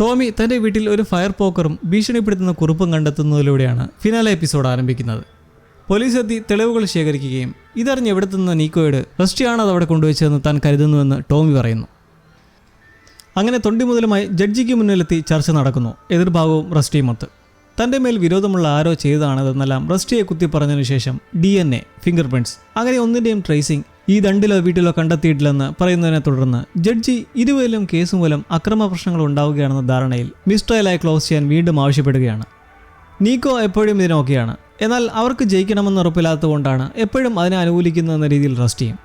ടോമി തന്റെ വീട്ടിൽ ഒരു ഫയർ പോക്കറും ഭീഷണിപ്പെടുത്തുന്ന കുറിപ്പും കണ്ടെത്തുന്നതിലൂടെയാണ് ഫിനാലെ എപ്പിസോഡ് ആരംഭിക്കുന്നത്. പോലീസ് എത്തി തെളിവുകൾ ശേഖരിക്കുകയും ഇതറിഞ്ഞ് എവിടെ നിന്ന് നീക്കോയോട് റസ്റ്റിയാണ് അത് അവിടെ കൊണ്ടുവച്ചതെന്ന് താൻ കരുതുന്നുവെന്ന് ടോമി പറയുന്നു. അങ്ങനെ തൊണ്ടി മുതലുമായി ജഡ്ജിക്ക് മുന്നിലെത്തി ചർച്ച നടക്കുന്നു. എതിർഭാഗവും റസ്റ്റിയും ഒത്ത്. തന്റെ മേൽ വിരോധമുള്ള ആരോ ചെയ്തതാണതെന്നെല്ലാം റസ്റ്റിയെ കുത്തി പറഞ്ഞതിനു ശേഷം D N A fingerprints അങ്ങനെ ഒന്നിന്റെയും ട്രേസിംഗ് ഈ ദണ്ടിലോ വീട്ടിലോ കണ്ടെത്തിയിട്ടില്ലെന്ന് പറയുന്നതിനെ തുടർന്ന് ജഡ്ജി ഇരുവരിലും കേസ് മൂലം അക്രമ പ്രശ്നങ്ങൾ ഉണ്ടാവുകയാണെന്ന ധാരണയിൽ മിസ്ട്രയലായി ക്ലോസ് ചെയ്യാൻ വീണ്ടും ആവശ്യപ്പെടുകയാണ്. നീക്കോ എപ്പോഴും ഇതിനൊക്കെയാണ് എന്നാൽ അവർക്ക് ജയിക്കണമെന്ന് ഉറപ്പില്ലാത്തതുകൊണ്ടാണ് എപ്പോഴും അതിനെ അനുകൂലിക്കുന്നതെന്ന രീതിയിൽ റസ്റ്റ് ചെയ്യും.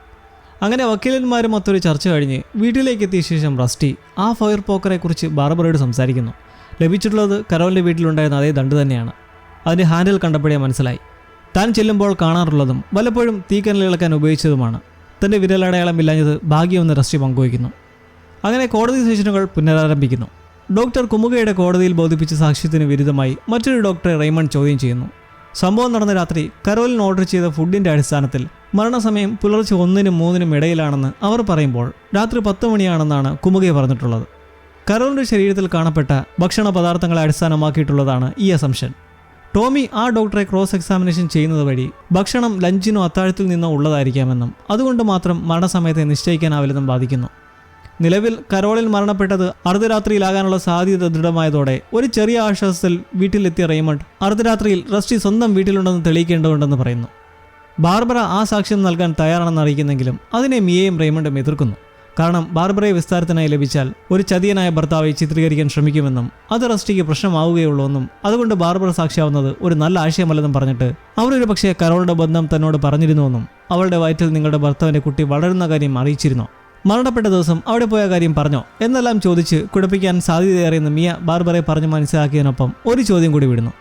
അങ്ങനെ വക്കീലന്മാരും മറ്റൊരു ചർച്ച കഴിഞ്ഞ് വീട്ടിലേക്ക് എത്തിയ ശേഷം റസ്റ്റി ആ ഫയർ പോക്കറെ കുറിച്ച് ബാർബറയോട് സംസാരിക്കുന്നു. ലഭിച്ചിട്ടുള്ളത് കരോലിന്റെ വീട്ടിലുണ്ടായിരുന്ന അതേ ദണ്ട് തന്നെയാണ്. അതിന്റെ ഹാൻഡിൽ കണ്ടപ്പോഴേ മനസ്സിലായി. താൻ ചെല്ലുമ്പോൾ കാണാറുള്ളതും വല്ലപ്പോഴും തീക്കനലിളക്കാൻ ഉപയോഗിച്ചതുമാണ്. തന്റെ വിരലടയാളം ഇല്ലാഞ്ഞത് ഭാഗ്യമെന്ന് റസ്റ്റി പങ്കുവയ്ക്കുന്നു. അങ്ങനെ കോടതി സെഷനുകൾ പുനരാരംഭിക്കുന്നു. ഡോക്ടർ കുമുകയുടെ കോടതിയിൽ ബോധിപ്പിച്ച സാക്ഷ്യത്തിന് വിരുദ്ധമായി മറ്റൊരു ഡോക്ടറെ റെയ്മണ്ട് ചോദ്യം ചെയ്യുന്നു. സംഭവം നടന്ന രാത്രി കരോലിൻ ഓർഡർ ചെയ്ത ഫുഡിന്റെ അടിസ്ഥാനത്തിൽ മരണസമയം പുലർച്ചെ ഒന്നിനും മൂന്നിനും ഇടയിലാണെന്ന് അവർ പറയുമ്പോൾ രാത്രി പത്ത് മണിയാണെന്നാണ് കുമുകെ പറഞ്ഞിട്ടുള്ളത്. കരോലിന്റെ ശരീരത്തിൽ കാണപ്പെട്ട ഭക്ഷണ പദാർത്ഥങ്ങളെ അടിസ്ഥാനമാക്കിയിട്ടുള്ളതാണ് ഈ അസംഷൻ. ടോമി ആ ഡോക്ടറെ ക്രോസ് എക്സാമിനേഷൻ ചെയ്യുന്നത് വഴി ഭക്ഷണം ലഞ്ചിനോ അത്താഴത്തിൽ നിന്നോ ഉള്ളതായിരിക്കാമെന്നും അതുകൊണ്ട് മാത്രം മരണസമയത്തെ നിശ്ചയിക്കാനാവില്ലെന്നും ബാധിക്കുന്നു. നിലവിൽ കരോളിൽ മരണപ്പെട്ടത് അർദ്ധരാത്രിയിലാകാനുള്ള സാധ്യത ദൃഢമായതോടെ ഒരു ചെറിയ ആശ്വാസത്തിൽ വീട്ടിലെത്തിയ റെയ്മണ്ട് അർദ്ധരാത്രിയിൽ റസ്റ്റി സ്വന്തം വീട്ടിലുണ്ടെന്ന് തെളിയിക്കേണ്ടതുണ്ടെന്ന് പറയുന്നു. ബാർബറ ആ സാക്ഷ്യം നൽകാൻ തയ്യാറാണെന്ന് അറിയിക്കുന്നെങ്കിലും അതിനെ മിയയും റെയ്മണ്ടും എതിർക്കുന്നു. കാരണം ബാർബറയെ വിസ്താരത്തിനായി ലഭിച്ചാൽ ഒരു ചതിയനായ ഭർത്താവെ ചിത്രീകരിക്കാൻ ശ്രമിക്കുമെന്നും അത് റസ്റ്റിക്ക് പ്രശ്നമാവുകയുള്ളൂ എന്നും അതുകൊണ്ട് ബാർബറ സാക്ഷിയാവുന്നത് ഒരു നല്ല ആശയമല്ലെന്നും പറഞ്ഞിട്ട് അവരൊരു പക്ഷേ കരോളുടെ ബന്ധം തന്നോട് പറഞ്ഞിരുന്നുവെന്നും അവളുടെ വയറ്റിൽ നിങ്ങളുടെ ഭർത്താവിന്റെ കുട്ടി വളരുന്ന കാര്യം അറിയിച്ചിരുന്നു? മരണപ്പെട്ട ദിവസം അവിടെ പോയ കാര്യം പറഞ്ഞോ? എന്നെല്ലാം ചോദിച്ച് കുഴപ്പിക്കാൻ സാധ്യതയേറിയെന്ന് മിയ ബാർബറെ പറഞ്ഞു മനസ്സിലാക്കിയതിനൊപ്പം ഒരു ചോദ്യം കൂടി വിടുന്നു.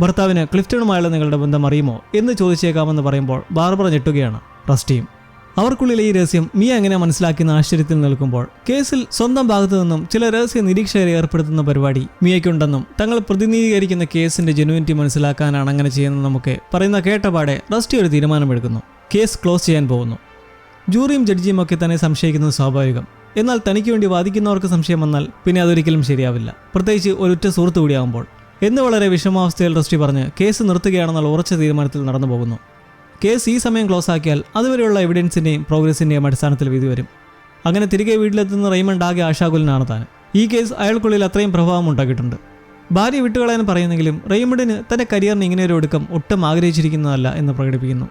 ഭർത്താവിന് ക്ലിഫ്റ്റണുമായുള്ള നിങ്ങളുടെ ബന്ധം അറിയുമോ എന്ന് ചോദിച്ചേക്കാമെന്ന് പറയുമ്പോൾ ബാർബറ ഞെട്ടുകയാണ്. റസ്റ്റിയും അവർക്കുള്ളിലെ ഈ രഹസ്യം മിയ എങ്ങനെ മനസ്സിലാക്കിയെന്ന ആശ്ചര്യത്തിൽ നിൽക്കുമ്പോൾ കേസിൽ സ്വന്തം ഭാഗത്തു നിന്നും ചില രഹസ്യ നിരീക്ഷകരെ ഏർപ്പെടുത്തുന്ന പരിപാടി മിയയ്ക്കുണ്ടെന്നും തങ്ങൾ പ്രതിനിധീകരിക്കുന്ന കേസിന്റെ ജെനുവിനിറ്റി മനസ്സിലാക്കാനാണ് അങ്ങനെ ചെയ്യുന്നതെന്നൊക്കെ പറയുന്ന കേട്ടപാടെ റസ്റ്റി ഒരു തീരുമാനമെടുക്കുന്നു. കേസ് ക്ലോസ് ചെയ്യാൻ പോകുന്നു. ജൂറിയും ജഡ്ജിയും ഒക്കെ തന്നെ സംശയിക്കുന്നത് സ്വാഭാവികം. എന്നാൽ തനിക്ക് വേണ്ടി വാദിക്കുന്നവർക്ക് സംശയം വന്നാൽ പിന്നെ അതൊരിക്കലും ശരിയാവില്ല. പ്രത്യേകിച്ച് ഒരൊറ്റ സുഹൃത്ത് കൂടിയാകുമ്പോൾ എന്ന് വളരെ വിഷമാവസ്ഥയിൽ റസ്റ്റി പറഞ്ഞ് കേസ് നിർത്തുകയാണെന്നുള്ള ഉറച്ച തീരുമാനത്തിൽ നടന്നു പോകുന്നു കേസ് ഈ സമയം ക്ലോസ് ആക്കിയാൽ അതുവരെയുള്ള എവിഡൻസിന്റെയും പ്രോഗ്രസിന്റെയും അടിസ്ഥാനത്തിൽ വിധി വരും. അങ്ങനെ തിരികെ വീട്ടിലെത്തുന്ന റെയ്മണ്ട് ആകെ ആശാകുലനാണ് താൻ. ഈ കേസ് അയാൾക്കുള്ളിൽ അത്രയും പ്രഭാവം ഉണ്ടാക്കിയിട്ടുണ്ട്. ഭാര്യ വിട്ടുകളയാൻ പറയുന്നെങ്കിലും റെയ്മണ്ടിന് തന്റെ കരിയറിന് ഇങ്ങനെ ഒരു ഒടുക്കം ഒട്ടും ആഗ്രഹിച്ചിരിക്കുന്നതല്ല എന്ന് പ്രകടിപ്പിക്കുന്നു.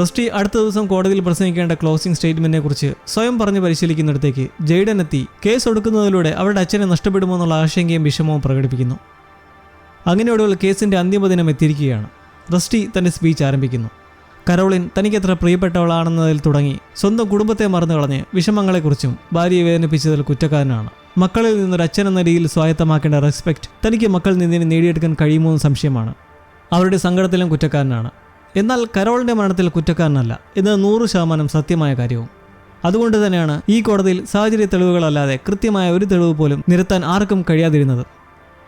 റസ്റ്റി അടുത്ത ദിവസം കോടതിയിൽ പ്രസംഗിക്കേണ്ട ക്ലോസിംഗ് സ്റ്റേറ്റ്മെന്റിനെ കുറിച്ച് സ്വയം പറഞ്ഞ് പരിശീലിക്കുന്നിടത്തേക്ക് ജെയ്ഡൻ എത്തി. കേസ് ഒടുക്കുന്നതിലൂടെ അവരുടെ അച്ഛനെ നഷ്ടപ്പെടുമോ എന്നുള്ള ആശങ്കയും വിഷമവും പ്രകടിപ്പിക്കുന്നു. അങ്ങനെയോടുള്ള കേസിന്റെ അന്തിമ ദിനം എത്തിയിരിക്കുകയാണ്. റസ്റ്റി തന്റെ സ്പീച്ച് ആരംഭിക്കുന്നു. കരോളിൻ തനിക്കെത്ര പ്രിയപ്പെട്ടവളാണെന്നതിൽ തുടങ്ങി സ്വന്തം കുടുംബത്തെ മറന്നു കളഞ്ഞ് വിഷമങ്ങളെക്കുറിച്ചും ഭാര്യയെ വേദനിപ്പിച്ചതിൽ കുറ്റക്കാരനാണ്. മക്കളിൽ നിന്നൊരു അച്ഛൻ എന്ന രീതിയിൽ സ്വായത്തമാക്കേണ്ട റെസ്പെക്ട് തനിക്ക് മക്കളിൽ നിന്നിന് നേടിയെടുക്കാൻ കഴിയുമോ എന്ന് സംശയമാണ്. അവരുടെ സങ്കടത്തിലും കുറ്റക്കാരനാണ്. എന്നാൽ കരോളിന്റെ മരണത്തിൽ കുറ്റക്കാരനല്ല ഇത് നൂറ് ശതമാനം സത്യമായ കാര്യവും. അതുകൊണ്ട് തന്നെയാണ് ഈ കോടതിയിൽ സാഹചര്യ തെളിവുകളല്ലാതെ കൃത്യമായ ഒരു തെളിവ് പോലും നിരത്താൻ ആർക്കും കഴിയാതിരുന്നത്.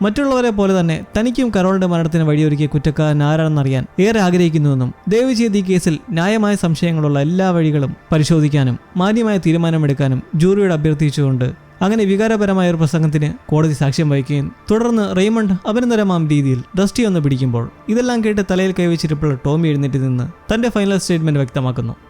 മറ്റുള്ളവരെ പോലെ തന്നെ തനിക്കും കരോളിന്റെ മരണത്തിന് വഴിയൊരുക്കിയ കുറ്റക്കാരൻ ആരാണെന്നറിയാൻ ഏറെ ആഗ്രഹിക്കുന്നുവെന്നും ദയവ് ചെയ്ത് ഈ കേസിൽ ന്യായമായ സംശയങ്ങളുള്ള എല്ലാ വഴികളും പരിശോധിക്കാനും മാന്യമായ തീരുമാനമെടുക്കാനും ജൂറിയോട് അഭ്യർത്ഥിച്ചുകൊണ്ട് അങ്ങനെ വികാരപരമായ ഒരു പ്രസംഗത്തിന് കോടതി സാക്ഷ്യം വഹിക്കുകയും തുടർന്ന് റെയ്മണ്ട് അഭിനന്ദരമാം രീതിയിൽ ഡസ്റ്റി ഒന്ന് പിടിക്കുമ്പോൾ ഇതെല്ലാം കേട്ട് തലയിൽ കൈവച്ചിട്ടുള്ള ടോമി എഴുന്നേറ്റ് നിന്ന് തന്റെ ഫൈനൽ സ്റ്റേറ്റ്മെന്റ് വ്യക്തമാക്കുന്നു.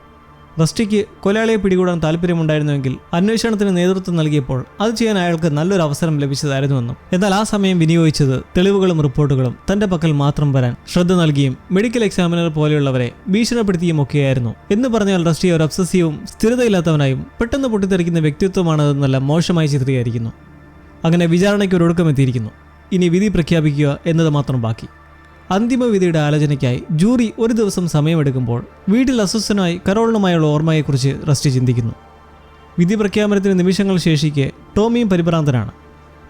റസ്റ്റിക്ക് കൊലയാളിയെ പിടികൂടാൻ താല്പര്യമുണ്ടായിരുന്നുവെങ്കിൽ അന്വേഷണത്തിന് നേതൃത്വം നൽകിയപ്പോൾ അത് ചെയ്യാൻ അയാൾക്ക് നല്ലൊരു അവസരം ലഭിച്ചതായിരുന്നുവെന്നും. എന്നാൽ ആ സമയം വിനിയോഗിച്ചത് തെളിവുകളും റിപ്പോർട്ടുകളും തന്റെ പക്കൽ മാത്രം വരാൻ ശ്രദ്ധ നൽകിയും മെഡിക്കൽ എക്സാമിനർ പോലെയുള്ളവരെ ഭീഷണിപ്പെടുത്തിയും ഒക്കെയായിരുന്നു എന്ന് പറഞ്ഞാൽ റസ്റ്റിയ ഒരു അബ്സസീവും സ്ഥിരതയില്ലാത്തവനായും പെട്ടെന്ന് പൊട്ടിത്തെറിക്കുന്ന വ്യക്തിത്വമാണതെന്നെല്ലാം മോശമായി ചിത്രീകരിക്കുന്നു. അങ്ങനെ വിചാരണയ്ക്ക് ഒരു ഒടുക്കമെത്തിയിരിക്കുന്നു ഇനി വിധി പ്രഖ്യാപിക്കുക എന്നത് മാത്രം ബാക്കി. അന്തിമ വിധിയുടെ ആലോചനയ്ക്കായി ജൂറി ഒരു ദിവസം സമയമെടുക്കുമ്പോൾ വീട്ടിൽ അസ്വസ്ഥനായി കരോളിനുമായുള്ള ഓർമ്മയെക്കുറിച്ച് റസ്റ്റി ചിന്തിക്കുന്നു. വിധി പ്രഖ്യാപനത്തിന് നിമിഷങ്ങൾ ശേഷിക്കെ ടോമിയും പരിഭ്രാന്തനാണ്.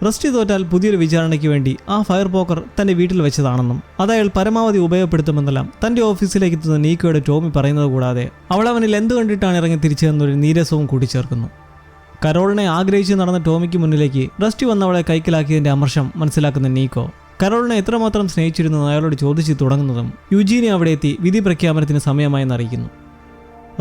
റസ്റ്റി തോറ്റാൽ പുതിയൊരു വിചാരണയ്ക്ക് വേണ്ടി ആ ഫയർ പോക്കർ തന്റെ വീട്ടിൽ വെച്ചതാണെന്നും അത് പരമാവധി ഉപയോഗപ്പെടുത്തുമെന്നെല്ലാം തന്റെ ഓഫീസിലേക്ക് എത്തുന്ന നീക്കോയുടെ ടോമി പറയുന്നത് കൂടാതെ അവൾ അവനിൽ എന്ത് കണ്ടിട്ടാണ് ഇറങ്ങി തിരിച്ചതെന്നൊരു നീരസവും കൂട്ടിച്ചേർക്കുന്നു. കരോളിനെ ആഗ്രഹിച്ച് നടന്ന ടോമിക്ക് മുന്നിലേക്ക് റസ്റ്റി വന്നവളെ കൈക്കലാക്കിയതിന്റെ അമർഷം മനസ്സിലാക്കുന്ന നീക്കോ കരോളിനെ എത്രമാത്രം സ്നേഹിച്ചിരുന്നു അയാളോട് ചോദിച്ചു തുടങ്ങുന്നതും യുജീനെ അവിടെ എത്തി വിധി പ്രഖ്യാപനത്തിന് സമയമായെന്ന് അറിയിക്കുന്നു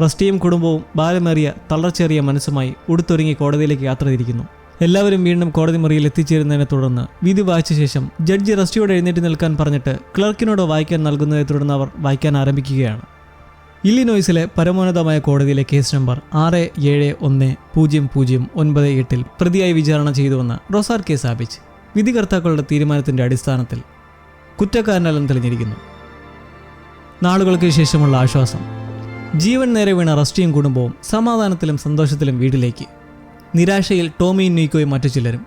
റസ്റ്റിയും കുടുംബവും ഭാരമേറിയ തളർച്ചേറിയ മനസ്സുമായി ഉടുത്തൊരുങ്ങി കോടതിയിലേക്ക് യാത്ര തിരിക്കുന്നു. എല്ലാവരും വീണ്ടും കോടതി മുറിയിൽ എത്തിച്ചേരുന്നതിനെ തുടർന്ന് വിധി വായിച്ച ശേഷം ജഡ്ജി റസ്റ്റിയോട് എഴുന്നേറ്റ് നിൽക്കാൻ പറഞ്ഞിട്ട് ക്ലർക്കിനോട് വായിക്കാൻ നൽകുന്നതിനെ തുടർന്ന് അവർ വായിക്കാൻ ആരംഭിക്കുകയാണ്. ഇല്ലിനോയ്സിലെ പരമോന്നതമായ കോടതിയിലെ കേസ് നമ്പർ ആറ് ഏഴ് ഒന്ന് പൂജ്യം പൂജ്യം ഒൻപത് എട്ടിൽ പ്രതിയായി വിചാരണ ചെയ്തുവെന്ന് റൊസാർ കെ സ്ഥാപിച്ച്. വിധികർത്താക്കളുടെ തീരുമാനത്തിന്റെ അടിസ്ഥാനത്തിൽ കുറ്റക്കാരനെല്ലാം തെളിഞ്ഞിരിക്കുന്നു. നാളുകൾക്ക് ശേഷമുള്ള ആശ്വാസം. ജീവൻ നേരെ വീണ റസ്റ്റിയും കുടുംബവും സമാധാനത്തിലും സന്തോഷത്തിലും വീട്ടിലേക്ക്. നിരാശയിൽ ടോമിയും നീക്കോയും മറ്റു ചിലരും.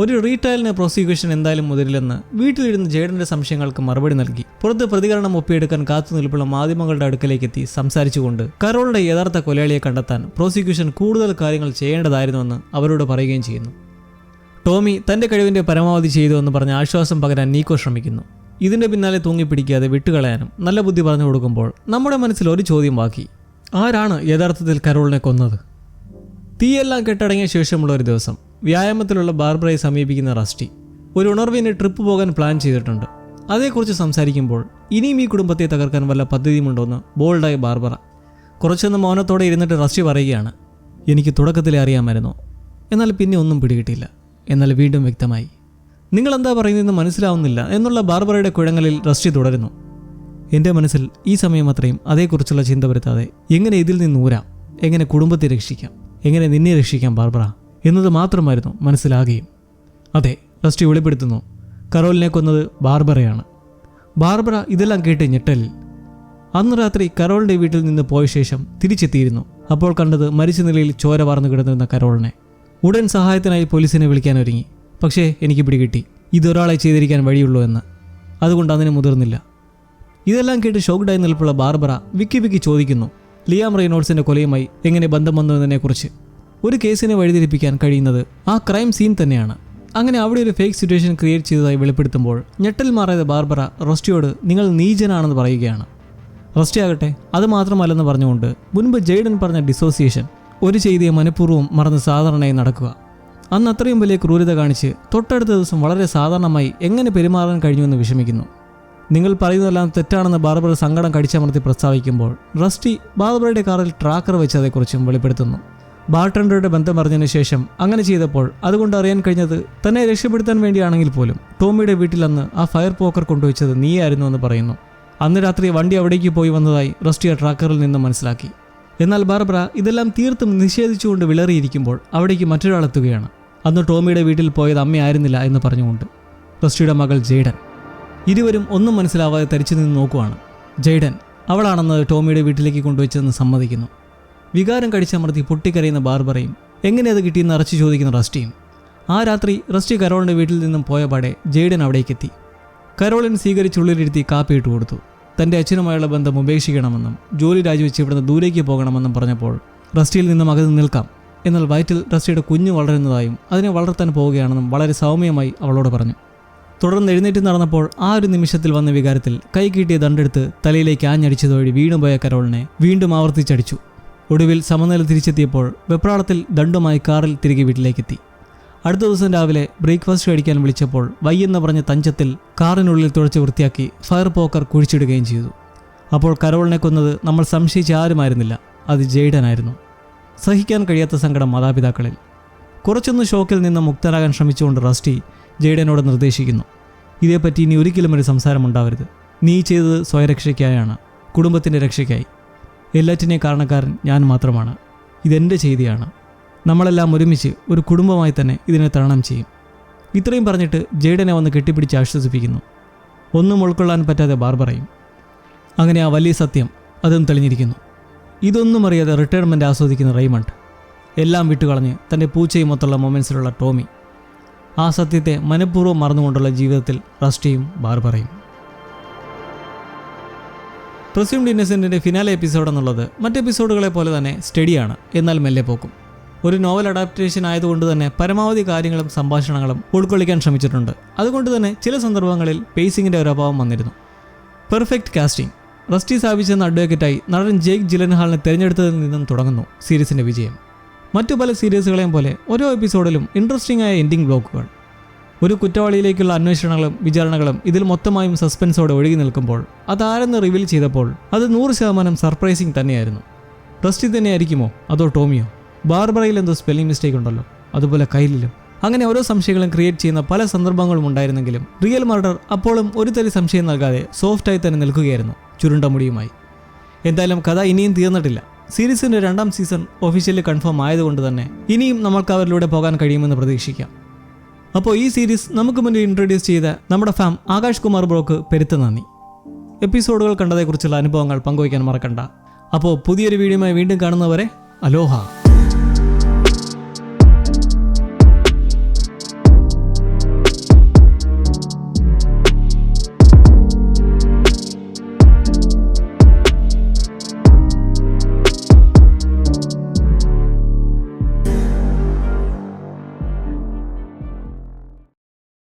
ഒരു റീറ്റയലിന് പ്രോസിക്യൂഷൻ എന്തായാലും മുതിരില്ലെന്ന് വീട്ടിലിരുന്ന് ജേഡന്റെ സംശയങ്ങൾക്ക് മറുപടി നൽകി. പുറത്ത് പ്രതികരണം ഒപ്പിയെടുക്കാൻ കാത്തുനിൽപ്പുള്ള മാധ്യമങ്ങളുടെ അടുക്കലേക്ക് എത്തി സംസാരിച്ചുകൊണ്ട് കരോളുടെ യഥാർത്ഥ കൊലയാളിയെ കണ്ടെത്താൻ പ്രോസിക്യൂഷൻ കൂടുതൽ കാര്യങ്ങൾ ചെയ്യേണ്ടതായിരുന്നുവെന്ന് അവരോട് പറയുകയും ചെയ്യുന്നു. ടോമി തന്റെ കഴിവിന്റെ പരമാവധി ചെയ്തു എന്ന് പറഞ്ഞ് ആശ്വാസം പകരാൻ നീക്കോ ശ്രമിക്കുന്നു. ഇതിന്റെ പിന്നാലെ തൂങ്ങിപ്പിടിക്കാതെ വിട്ടുകളയാനും നല്ല ബുദ്ധി പറഞ്ഞു കൊടുക്കുമ്പോൾ നമ്മുടെ മനസ്സിൽ ഒരു ചോദ്യം ബാക്കി. ആരാണ് യഥാർത്ഥത്തിൽ കരോളിനെ കൊന്നത്? തീയെല്ലാം കെട്ടടങ്ങിയ ശേഷമുള്ള ഒരു ദിവസം വ്യായാമത്തിലുള്ള ബാർബറയെ സമീപിക്കുന്ന റസ്റ്റി ഒരു ഉണർവിന് ട്രിപ്പ് പോകാൻ പ്ലാൻ ചെയ്തിട്ടുണ്ട്. അതേക്കുറിച്ച് സംസാരിക്കുമ്പോൾ ഇനിയും ഈ കുടുംബത്തെ തകർക്കാൻ വല്ല പദ്ധതിയുമുണ്ടോയെന്ന് ബോൾഡായ ബാർബറ കുറച്ചൊന്ന് മൗനത്തോടെ ഇരുന്നിട്ട് റസ്റ്റി പറയുകയാണ് എനിക്ക് തുടക്കത്തിലേ അറിയാമായിരുന്നു. എന്നാൽ പിന്നെ ഒന്നും പിടികിട്ടില്ല എന്നാൽ വീണ്ടും വ്യക്തമായി. നിങ്ങൾ എന്താ പറയുന്നതെന്ന് മനസ്സിലാവുന്നില്ല എന്നുള്ള ബാർബറയുടെ കുഴങ്ങളിൽ റസ്റ്റി തുടരുന്നു. എന്റെ മനസ്സിൽ ഈ സമയം അത്രയും അതേക്കുറിച്ചുള്ള ചിന്ത വരുത്താതെ എങ്ങനെ ഇതിൽ നിന്ന് ഊരാം? എങ്ങനെ കുടുംബത്തെ രക്ഷിക്കാം? എങ്ങനെ നിന്നെ രക്ഷിക്കാം ബാർബറ? എന്നത് മാത്രമായിരുന്നു മനസ്സിലാകുകയും അതെ റസ്റ്റി വെളിപ്പെടുത്തുന്നു. കരോലിനെ കൊന്നത് ബാർബറയാണ്. ബാർബറ ഇതെല്ലാം കേട്ട് ഞെട്ടലിൽ അന്ന് രാത്രി കരോളിന്റെ വീട്ടിൽ നിന്ന് പോയ ശേഷം തിരിച്ചെത്തിയിരുന്നു. അപ്പോൾ കണ്ടത് മരിച്ച നിലയിൽ ചോര വാർന്നു കിടന്നിരുന്ന കരോളിനെ. ഉടൻ സഹായത്തിനായി പോലീസിനെ വിളിക്കാൻ ഒരുങ്ങി. പക്ഷേ എനിക്ക് പിടികിട്ടി. ഇതൊരാളെ ചെയ്തിരിക്കാൻ വഴിയുള്ളൂ എന്ന്. അതുകൊണ്ട് അതിന് മുതിർന്നില്ല. ഇതെല്ലാം കേട്ട് ഷോക്ക്ഡായി നിൽപ്പുള്ള ബാർബറ വിക്കി വിക്കി ചോദിക്കുന്നു. ലിയാം റെയ്നോൾസിന്റെ കൊലയുമായി എങ്ങനെ ബന്ധം വന്നു എന്നതിനെക്കുറിച്ച് ഒരു കേസിനെ വഴിതിരിപ്പിക്കാൻ കഴിയുന്നത് ആ ക്രൈം സീൻ തന്നെയാണ്. അങ്ങനെ അവിടെ ഒരു ഫേക്ക് സിറ്റുവേഷൻ ക്രിയേറ്റ് ചെയ്തതായി വെളിപ്പെടുത്തുമ്പോൾ ഞെട്ടൽ മാറിയത് ബാർബറ റൊസ്റ്റിയോട് നിങ്ങൾ നീചനാണെന്ന് പറയുകയാണ്. റോസ്റ്റി ആകട്ടെ അത് മാത്രമല്ലെന്ന് പറഞ്ഞുകൊണ്ട് മുൻപ് ജെയ്ഡൻ പറഞ്ഞ ഡിസോസിയേഷൻ ഒരു ചെയ്തിയെ മനഃപൂർവം മറന്ന് സാധാരണയായി നടക്കുക. അന്ന് അത്രയും വലിയ ക്രൂരത കാണിച്ച് തൊട്ടടുത്ത ദിവസം വളരെ സാധാരണമായി എങ്ങനെ പെരുമാറാൻ കഴിഞ്ഞുവെന്ന് വിഷമിക്കുന്നു. നിങ്ങൾ പറയുന്നതെല്ലാം തെറ്റാണെന്ന് ബാർബർ സങ്കടം കടിച്ചമർത്തി പ്രസ്താവിക്കുമ്പോൾ റസ്റ്റി ബാർബറയുടെ കാറിൽ ട്രാക്കർ വെച്ചതേക്കുറിച്ചും വെളിപ്പെടുത്തുന്നു. ബാർട്ടൻഡറുടെ ബന്ധം അറിഞ്ഞതിന് ശേഷം അങ്ങനെ ചെയ്തപ്പോൾ അതുകൊണ്ട് അറിയാൻ കഴിഞ്ഞത് തന്നെ രക്ഷപ്പെടുത്താൻ വേണ്ടിയാണെങ്കിൽ പോലും ടോമിയുടെ വീട്ടിൽ അന്ന് ആ ഫയർ പോക്കർ കൊണ്ടുവച്ചത് നീയായിരുന്നു എന്ന് പറയുന്നു. അന്ന് രാത്രി വണ്ടി അവിടേക്ക് പോയി വന്നതായി റസ്റ്റി ആ ട്രാക്കറിൽ നിന്ന് മനസ്സിലാക്കി. എന്നാൽ ബാർബറ ഇതെല്ലാം തീർത്തും നിഷേധിച്ചുകൊണ്ട് വിളറിയിരിക്കുമ്പോൾ അവിടേക്ക് മറ്റൊരാളെത്തുകയാണ്. അന്ന് ടോമിയുടെ വീട്ടിൽ പോയത് അമ്മയായിരുന്നില്ല എന്ന് പറഞ്ഞുകൊണ്ട്. റസ്റ്റിയുടെ മകൾ ജെയ്ഡൻ. ഇരുവരും ഒന്നും മനസ്സിലാവാതെ തരിച്ചു നിന്ന് നോക്കുവാണ്. ജെയ്ഡൻ അവളാണെന്ന് ടോമിയുടെ വീട്ടിലേക്ക് കൊണ്ടുവച്ചതെന്ന് സമ്മതിക്കുന്നു. വികാരം കടിച്ചമർത്തി പൊട്ടിക്കരയുന്ന ബാർബറയും എങ്ങനെ അത് കിട്ടിയെന്ന് അറച്ചു ചോദിക്കുന്ന റസ്റ്റിയും. ആ രാത്രി റസ്റ്റി കരോളിന്റെ വീട്ടിൽ നിന്നും പോയ പാടെ ജെയ്ഡൻ അവിടേക്കെത്തി. കരോളിൻ സ്വീകരിച്ചുള്ളിലിരുത്തി കാപ്പിയിട്ട് കൊടുത്തു തന്റെ അച്ഛനുമായുള്ള ബന്ധം ഉപേക്ഷിക്കണമെന്നും ജോലി രാജിവെച്ച് ഇവിടുന്ന് ദൂരേക്ക് പോകണമെന്നും പറഞ്ഞപ്പോൾ റസ്റ്റിയിൽ നിന്നും അകന്ന് നിൽക്കാം. എന്നാൽ വയറ്റിൽ റസ്റ്റിയുടെ കുഞ്ഞ് വളരുന്നതായും അതിനെ വളർത്താൻ പോവുകയാണെന്നും വളരെ സൗമ്യമായി അവളോട് പറഞ്ഞു. തുടർന്ന് എഴുന്നേറ്റ് നടന്നപ്പോൾ ആ ഒരു നിമിഷത്തിൽ വന്ന വികാരത്തിൽ കൈ കിട്ടിയ ദണ്ടെടുത്ത് തലയിലേക്ക് ആഞ്ഞടിച്ചതോടെ വീണുപോയ കരോളിനെ വീണ്ടും ആവർത്തിച്ചടിച്ചു. ഒടുവിൽ സമനില തിരിച്ചെത്തിയപ്പോൾ വെപ്രാളത്തിൽ ദണ്ടുമായി കാറിൽ തിരികെ വീട്ടിലേക്കെത്തി. അടുത്ത ദിവസം രാവിലെ ബ്രേക്ക്ഫാസ്റ്റ് കഴിക്കാൻ വിളിച്ചപ്പോൾ വയ്യെന്ന് പറഞ്ഞ തഞ്ചത്തിൽ കാറിനുള്ളിൽ തുഴച്ച് വൃത്തിയാക്കി ഫയർ പോക്കർ കുഴിച്ചിടുകയും ചെയ്തു. അപ്പോൾ കരോളിനെ കൊന്നത് നമ്മൾ സംശയിച്ച ആരുമായിരുന്നില്ല. അത് ജെയ്ഡനായിരുന്നു. സഹിക്കാൻ കഴിയാത്ത സങ്കടം മാതാപിതാക്കളിൽ. കുറച്ചൊന്ന് ഷോക്കിൽ നിന്ന് മുക്തരാകാൻ ശ്രമിച്ചുകൊണ്ട് റസ്റ്റി ജെയ്ഡനോട് നിർദ്ദേശിക്കുന്നു. ഇതേപ്പറ്റി ഇനി ഒരിക്കലും ഒരു സംസാരം ഉണ്ടാവരുത്. നീ ചെയ്തത് സ്വയരക്ഷയ്ക്കായാണ്. കുടുംബത്തിന്റെ രക്ഷയ്ക്കായി. എല്ലാറ്റിനെയും കാരണക്കാരൻ ഞാൻ മാത്രമാണ്. ഇതെന്റെ ചെയ്തിയാണ്. നമ്മളെല്ലാം ഒരുമിച്ച് ഒരു കുടുംബമായി തന്നെ ഇതിനെ തരണം ചെയ്യും. ഇത്രയും പറഞ്ഞിട്ട് ജെയ്ഡനെ വന്ന് കെട്ടിപ്പിടിച്ച് ആശ്വസിപ്പിക്കുന്നു. ഒന്നും ഉൾക്കൊള്ളാൻ പറ്റാതെ ബാർബറയും. അങ്ങനെ ആ വലിയ സത്യം അതും തെളിഞ്ഞിരിക്കുന്നു. ഇതൊന്നും അറിയാതെ റിട്ടയർമെന്റ് ആസ്വദിക്കുന്ന റെയ്മണ്ട്. എല്ലാം വിട്ടുകളഞ്ഞ് തന്റെ പൂച്ചയും മൊത്തമുള്ള മൊമെൻസിലുള്ള ടോമി. ആ സത്യത്തെ മനഃപൂർവം മറന്നുകൊണ്ടുള്ള ജീവിതത്തിൽ റസ്റ്റിയും ബാർബറയും. പ്രസ്യൂംഡ് ഇന്നസെന്റിന്റെ ഫിനാലെ എപ്പിസോഡ് എന്നുള്ളത് മറ്റ് എപ്പിസോഡുകളെ പോലെ തന്നെ സ്റ്റഡിയാണ്. എന്നാൽ മെല്ലെ പോക്കും. ഒരു നോവൽ അഡാപ്റ്റേഷൻ ആയതുകൊണ്ട് തന്നെ പരമാവധി കാര്യങ്ങളും സംഭാഷണങ്ങളും ഉൾക്കൊള്ളിക്കാൻ ശ്രമിച്ചിട്ടുണ്ട്. അതുകൊണ്ട് തന്നെ ചില സന്ദർഭങ്ങളിൽ പേസിങ്ങിന്റെ ഒരു അഭാവം വന്നിരുന്നു. പെർഫെക്റ്റ് കാസ്റ്റിംഗ് റസ്റ്റി സ്ഥാപിച്ചെന്ന അഡ്വക്കേറ്റായി നടൻ ജേക്ക് ജിലൻഹാളിനെ തിരഞ്ഞെടുത്തതിൽ നിന്നും തുടങ്ങുന്നു സീരീസിന്റെ വിജയം. മറ്റു പല സീരീസുകളെയും പോലെ ഓരോ എപ്പിസോഡിലും ഇൻട്രസ്റ്റിംഗ് ആയ എൻഡിംഗ് ബ്ലോക്കുകൾ ഒരു കുറ്റവാളിയിലേക്കുള്ള അന്വേഷണങ്ങളും വിചാരണകളും ഇതിൽ മൊത്തമായും സസ്പെൻസോടെ ഒഴുകി നിൽക്കുമ്പോൾ അതാരെന്ന് റിവീൽ ചെയ്തപ്പോൾ അത് നൂറ് ശതമാനം സർപ്രൈസിംഗ് തന്നെയായിരുന്നു. റസ്റ്റി തന്നെയായിരിക്കുമോ അതോ ടോമിയോ? ബാർബറയിൽ എന്തോ സ്പെല്ലിംഗ് മിസ്റ്റേക്ക് ഉണ്ടല്ലോ. അതുപോലെ കയ്യിലും അങ്ങനെ ഓരോ സംശയങ്ങളും ക്രിയേറ്റ് ചെയ്യുന്ന പല സന്ദർഭങ്ങളും ഉണ്ടായിരുന്നെങ്കിലും റിയൽ മർഡർ അപ്പോഴും ഒരു തരി സംശയം നൽകാതെ സോഫ്റ്റായി തന്നെ നിൽക്കുകയായിരുന്നു ചുരുണ്ട മുടിയുമായി. എന്തായാലും കഥ ഇനിയും തീർന്നിട്ടില്ല. സീരീസിന്റെ രണ്ടാം സീസൺ ഒഫീഷ്യലി കൺഫേം ആയതുകൊണ്ട് തന്നെ ഇനിയും നമ്മൾക്ക് അവരിലൂടെ പോകാൻ കഴിയുമെന്ന് പ്രതീക്ഷിക്കാം. അപ്പോൾ ഈ സീരീസ് നമുക്ക് മുന്നിൽ ഇൻട്രൊഡ്യൂസ് ചെയ്ത നമ്മുടെ ഫാം ആകാശ് കുമാർ ബ്രോക്ക് പെരുത്ത നന്ദി. എപ്പിസോഡുകൾ കണ്ടതേക്കുറിച്ചുള്ള അനുഭവങ്ങൾ പങ്കുവയ്ക്കാൻ മറക്കണ്ട. അപ്പോൾ പുതിയൊരു വീഡിയോയുമായി വീണ്ടും കാണുന്നവരെ അലോഹ.